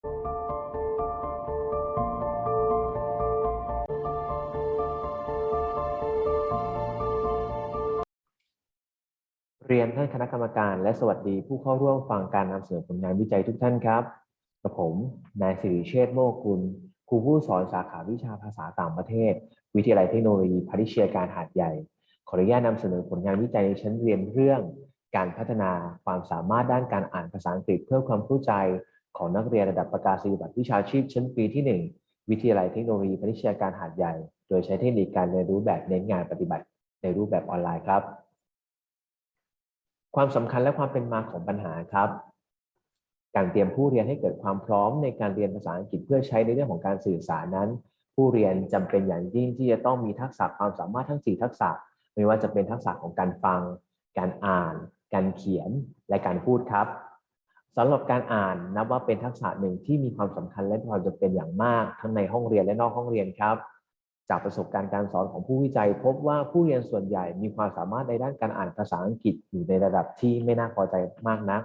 เรียนท่านคณะกรรมการและสวัสดีผู้เข้าร่วมฟังการนำเสนอผลงานวิจัยทุกท่านครับกับผมนายสิริเชษฐ์โมกุลครูผู้สอนสาขาวิชาภาษาต่างประเทศ วิทยาลัยเทคโนโลยีพาณิเชียการหาดใหญ่ ขออนุญาตนำเสนอผลงานวิจัยในชั้นเรียนเรื่อง การพัฒนาความสามารถด้านการอ่านภาษาอังกฤษเพิ่มความเข้าใจ ของนักเรียนระดับประกาศนียบัตรวิชาชีพชั้นปีที่ 1 วิทยาลัยเทคโนโลยีพาณิชยาการหาดใหญ่ โดยใช้เทคนิคการเรียนรู้แบบเน้นงานปฏิบัติ ในรูปแบบออนไลน์ครับ ความสำคัญและความเป็นมาของปัญหาครับ การเตรียมผู้เรียนให้เกิดความพร้อมในการเรียนภาษาอังกฤษเพื่อใช้ในเรื่องของการสื่อสารนั้น ผู้เรียนจำเป็นอย่างยิ่งที่จะต้องมีทักษะความสามารถทั้ง 4 ทักษะ ไม่ว่าจะเป็นทักษะของการฟัง การอ่าน การเขียน และการพูดครับ สำหรับการอ่านนับว่าเป็นทักษะหนึ่งที่มีความสำคัญและมีความจำเป็นอย่างมาก ทั้งในห้องเรียนและนอกห้องเรียนครับ จากประสบการณ์การสอนของผู้วิจัย พบว่าผู้เรียนส่วนใหญ่มีความสามารถในด้านการอ่านภาษาอังกฤษอยู่ในระดับที่ไม่น่าพอใจมากนัก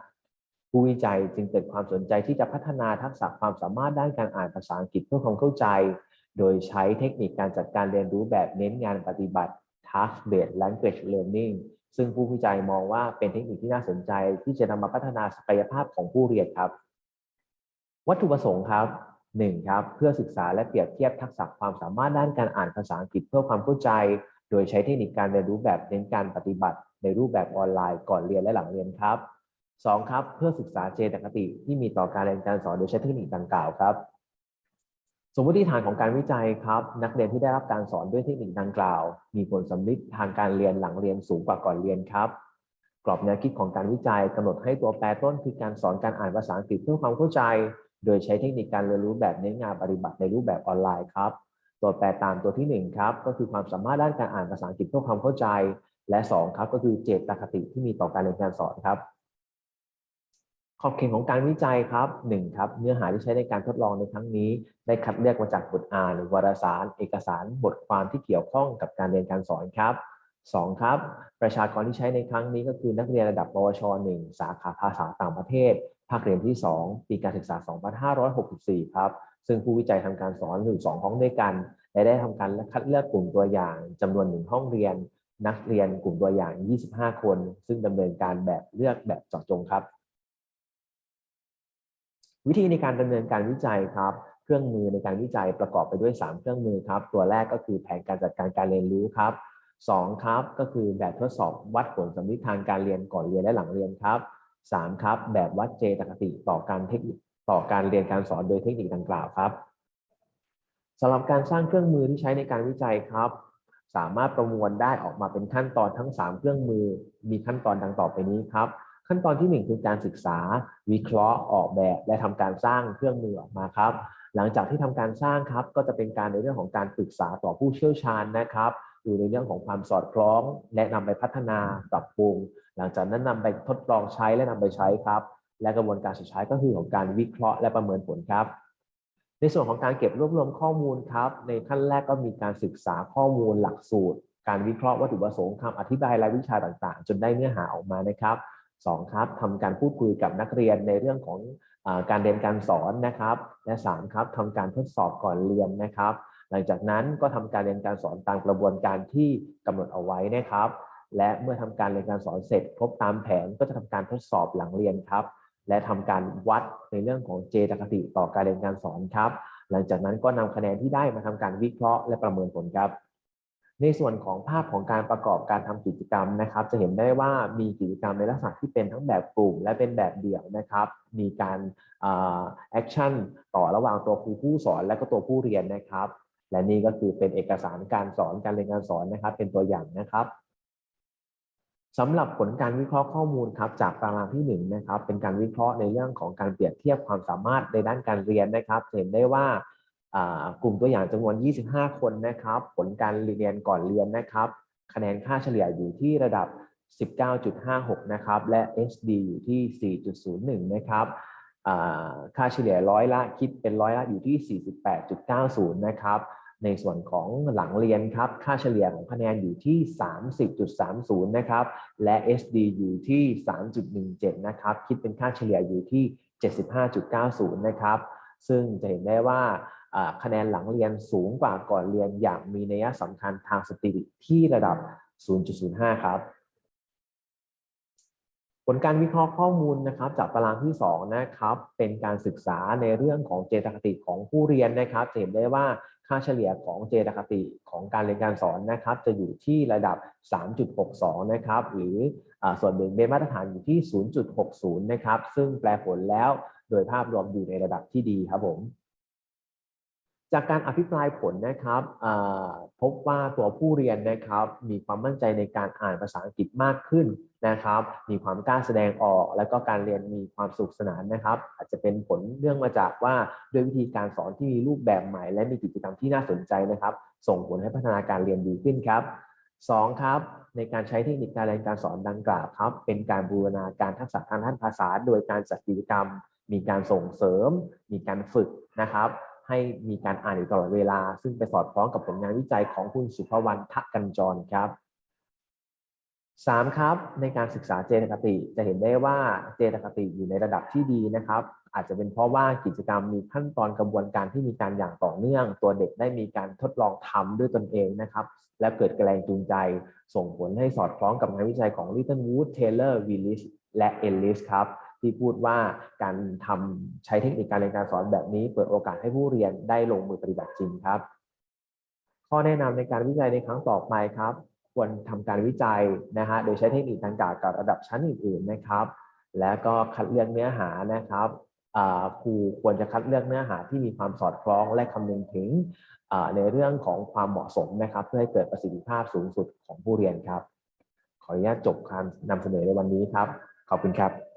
ผู้วิจัยจึงเกิดความสนใจที่จะพัฒนาทักษะความสามารถด้านการอ่านภาษาอังกฤษเพื่อความเข้าใจ โดยใช้เทคนิคการจัดการเรียนรู้แบบเน้นงานปฏิบัติ task based language learning ซึ่งผู้วิจัยมองว่าเป็นเทคนิคที่น่าสนใจ ที่จะนำมาพัฒนาศักยภาพของผู้เรียนครับ วัตถุประสงค์ครับ 1. ครับเพื่อศึกษาและเปรียบเทียบทักษะความสามารถด้านการอ่านภาษาอังกฤษเพื่อความเข้าใจ โดยใช้เทคนิคการเรียนรู้แบบเน้นการปฏิบัติ ในรูปแบบออนไลน์ก่อนเรียนและหลังเรียนครับ 2. ครับเพื่อศึกษาเจตคติที่มีต่อการเรียนการสอนโดยใช้เทคนิคดังกล่าวครับ สมมติฐานของการวิจัยครับ นักเรียนที่ได้รับการสอนด้วยเทคนิคดังกล่าว มีผลสำลิดทางการเรียนหลังเรียนสูงกว่าก่อนเรียนครับ กรอบแนวคิดของการวิจัยกำหนดให้ตัวแปรต้นคือการสอนการอ่านภาษาอังกฤษเพื่อความเข้าใจ โดยใช้เทคนิคการเรียนรู้แบบเน้นงานปฏิบัติในรูปแบบออนไลน์ครับ ตัวแปรตามตัวที่1ครับก็คือความสามารถด้านการอ่านภาษาอังกฤษเพื่อความเข้าใจ และ 2 ครับก็คือเจตคติที่มีต่อการเรียนการสอนครับ ขอบเขตของการวิจัยครับ1ครับเนื้อหาที่ใช้ในการทดลองในครั้งนี้ ได้คัดเลือกมาจากบทอ่านวารสาร เอกสารบทความที่เกี่ยวข้องกับการเรียนการสอนครับ2ครับ ประชากรที่ใช้ในครั้งนี้ก็คือนักเรียนระดับปวช 1 สาขาภาษาต่างประเทศ ภาคเรียนที่ 2 ปีการศึกษา 2564 ครับ ซึ่งผู้วิจัยทำการสอนอยู่2ห้องด้วยกันและได้ทำการคัดเลือกกลุ่มตัวอย่างจำนวนหนึ่งห้องเรียน นักเรียนกลุ่มตัวอย่าง 25 คน ซึ่งดำเนินการแบบเลือกแบบเจาะจงครับ วิธีในการดำเนินการวิจัยครับ เครื่องมือในการวิจัยประกอบไปด้วย 3 เครื่องมือครับ ตัวแรกก็คือแผนการจัดการการเรียนรู้ครับ2ครับก็คือแบบทดสอบวัดผลสำลิทางการเรียนก่อนเรียนและหลังเรียนครับ3ครับ แบบวัดเจตคติต่อการเทคนิคต่อการเรียนการสอนโดยเทคนิคดังกล่าวครับสำหรับการสร้างเครื่องมือที่ใช้ในการวิจัยครับ สามารถประมวลได้ออกมาเป็นขั้นตอนทั้ง 3 เครื่องมือมีขั้นตอนดังต่อไปนี้ครับ ขั้นตอนที่ 1 คือการศึกษา วิเคราะห์ออกแบบ และทำการสร้างเครื่องมือออกมาครับ หลังจากที่ทำการสร้างครับก็จะเป็นการในเรื่องของการปรึกษาต่อผู้เชี่ยวชาญนะครับดูในเรื่องของความสอดคล้องและนำไปพัฒนาปรับปรุง หลังจากนั้นนำไปทดลองใช้และนำไปใช้ครับ และกระบวนการสุดท้ายก็คือของการวิเคราะห์และประเมินผลครับ ในส่วนของการเก็บรวบรวมข้อมูลครับ ในขั้นแรกก็มีการศึกษาข้อมูลหลักสูตร การวิเคราะห์วัตถุประสงค์คำอธิบายรายวิชาต่างๆ จนได้เนื้อหาออกมานะครับ สองครับทำการพูดคุยกับนักเรียนในเรื่องของอการเรียนการสอนนะครับ และสามครับทำการทดสอบก่อนเรียนนะครับ หลังจากนั้นก็ทำการเรียนการสอนตามกระบวนการที่กำหนดเอาไว้นะครับ และเมื่อทำการเรียนการสอนเสร็จครบตามแผนก็จะทำการทดสอบหลังเรียนครับ และทำการวัดในเรื่องของเจตคติต่อการเรียนการสอนครับ หลังจากนั้นก็นำคะแนนที่ได้มาทำการวิเคราะห์และประเมินผลครับ ในส่วนของภาพของการประกอบการทำกิจกรรมนะครับ จะเห็นได้ว่ามีกิจกรรมในลักษณะที่เป็นทั้งแบบกลุ่ม และเป็นแบบเดี่ยวนะครับ มีการแอคชั่นต่อระหว่างตัวครูผู้สอนและก็ตัวผู้เรียนนะครับ และนี่ก็คือเป็นเอกสารการสอนการเรียนการสอนนะครับ เป็นตัวอย่างนะครับสำหรับผลการวิเคราะห์ข้อมูลครับจากตารางที่1นนะครับเป็นการวิเคราะห์ในเรื่องของการเปรียบเทียบความสามารถในด้านการเรียนนะครับ เห็นได้ว่า กลุ่มตัวอย่างจำนวน 25 คนนะครับ ผลการเรียนก่อนเรียนนะครับ คะแนนค่าเฉลี่ยอยู่ที่ระดับ 19.56 นะครับ และ HD อยู่ที่ 4.01 นะครับค่าเฉลี่ยร้อยละคิดเป็นร้อยละอยู่ที่ 48.90 นะครับ ในส่วนของหลังเรียนครับ ค่าเฉลี่ยของคะแนนอยู่ที่ 30.30 นะครับ และ SD อยู่ที่ 3.17 นะครับ คิดเป็นค่าเฉลี่ยอยู่ที่ 75.90 นะครับ ซึ่งจะเห็นได้ว่าอ่า คะแนนหลังเรียนสูงกว่าก่อนเรียนอย่างมีนัยสำคัญทางสถิติที่ระดับ 0.05 ครับ ผลการวิเคราะห์ข้อมูลนะครับ จากตารางที่ 2 นะครับ เป็นการศึกษาในเรื่องของเจตคติของผู้เรียนนะครับจะเห็นได้ว่าค่าเฉลี่ยของเจตคติของการเรียนการสอนนะครับ จะอยู่ที่ระดับ 3.62 นะครับ หรืออส่วนเบ่งเบนมาตรฐานอยู่ที่ 0.60 นะครับ ซึ่งแปลผลแล้วโดยภาพรวมอยู่ในระดับที่ดีครับผม จากการอภิปรายผลนะครับพบว่าตัวผู้เรียนนะครับมีความมั่นใจในการอ่านภาษาอังกฤษมากขึ้นนะครับ มีความกล้าแสดงออก และก็การเรียนมีความสุขสนานนะครับ อาจจะเป็นผลเนื่องมาจากว่าด้วยวิธีการสอนที่มีรูปแบบใหม่ และมีกิจกรรมที่น่าสนใจนะครับ ส่งผลให้พัฒนาการเรียนดีขึ้นครับสองครับในการใช้เทคนิคการเรียนการสอนดังกล่าวครับ เป็นการบูรณาการทักษะทางด้านภาษา โดยการจัดกิจกรรม มีการส่งเสริม มีการฝึกนะครับ ให้มีการอ่านอยู่ตลอดเวลา ซึ่งไปสอดคล้องกับผลงานวิจัยของคุณสุภวรรณทะกันจรครับสามครับในการศึกษาเจตคติจะเห็นได้ว่าเจตคติอยู่ในระดับที่ดีนะครับ อาจจะเป็นเพราะว่ากิจกรรมมีขั้นตอนกระบวนการที่มีการอย่างต่อเนื่อง ตัวเด็กได้มีการทดลองทำด้วยตนเองนะครับ และเกิดแรงจูงใจ ส่งผลให้สอดคล้องกับงานวิจัยของ Little Wood Taylor Willis และ Ellis ครับ ที่พูดว่าการทำใช้เทคนิคการเรียนการสอนแบบนี้ เปิดโอกาสให้ผู้เรียนได้ลงมือปฏิบัติจริงครับ ข้อแนะนำในการวิจัยในครั้งต่อไปครับ ควรทำการวิจัยนะฮะโดยใช้เทคนิคดังกล่าวกับระดับชั้นอื่นๆนะครับ แล้วก็คัดเลือกเนื้อหานะครับครูควรจะคัดเลือกเนื้อหาที่มีความสอดคล้องและคำนึงถึงในเรื่องของความเหมาะสมนะครับ เพื่อให้เกิดประสิทธิภาพสูงสุดของผู้เรียนครับ ขออนุญาตจบการนำเสนอในวันนี้ครับ ขอบคุณครับ